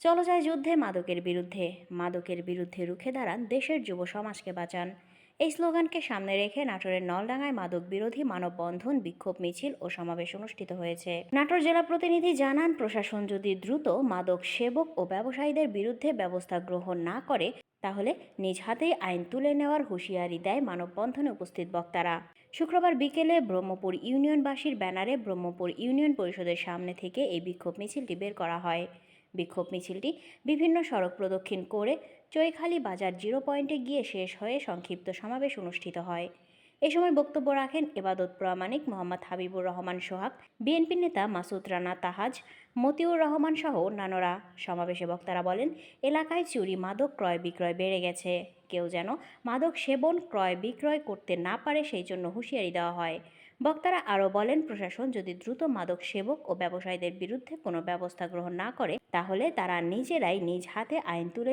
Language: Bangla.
চলো যায় যুদ্ধে মাদকের বিরুদ্ধে। মাদকের বিরুদ্ধে রুখে দাঁড়ান দেশের যুব সমাজকে বাঁচান। এই স্লোগানকে সামনে রেখে নাটোরের নলডাঙ্গায় মাদক বিরোধী মানববন্ধন, বিক্ষোভ মিছিল ও সমাবেশ অনুষ্ঠিত হয়েছে। নাটোর জেলা প্রতিনিধি জানান, প্রশাসন যদি দ্রুত মাদক সেবক ও ব্যবসায়ীদের বিরুদ্ধে ব্যবস্থা গ্রহণ না করে, তাহলে নিজ হাতেই আইন তুলে নেওয়ার হুঁশিয়ারি দেয় মানববন্ধনে উপস্থিত বক্তারা। শুক্রবার বিকেলে ব্রহ্মপুর ইউনিয়নবাসীর ব্যানারে ব্রহ্মপুর ইউনিয়ন পরিষদের সামনে থেকে এই বিক্ষোভ মিছিলটি বের করা হয়। বিক্ষোভ মিছিলটি বিভিন্ন সড়ক প্রদক্ষিণ করে চৈখালি বাজার জিরো পয়েন্টে গিয়ে শেষ হয়ে সংক্ষিপ্ত সমাবেশ অনুষ্ঠিত হয়। এ সময় বক্তব্য রাখেন এবাদত প্রামাণিক মোহাম্মদ হাবিবুর রহমান সোহাগ, বিএনপি নেতা মাসুদ রানা তাহাজ, মতিউর রহমান সহ অন্যান্যরা। সমাবেশে বক্তারা বলেন, এলাকায় চুরি, মাদক ক্রয় বিক্রয় বেড়ে গেছে। কেউ যেন মাদক সেবন, ক্রয়, বিক্রয় করতে না পারে সেই জন্য হুঁশিয়ারি দেওয়া হয়। বক্তারা আরও বলেন, প্রশাসন যদি দ্রুত মাদক সেবক ও ব্যবসায়ীদের বিরুদ্ধে কোনো ব্যবস্থা গ্রহণ না করে, তাহলে তারা নিজেরাই নিজ হাতে আইন তুলে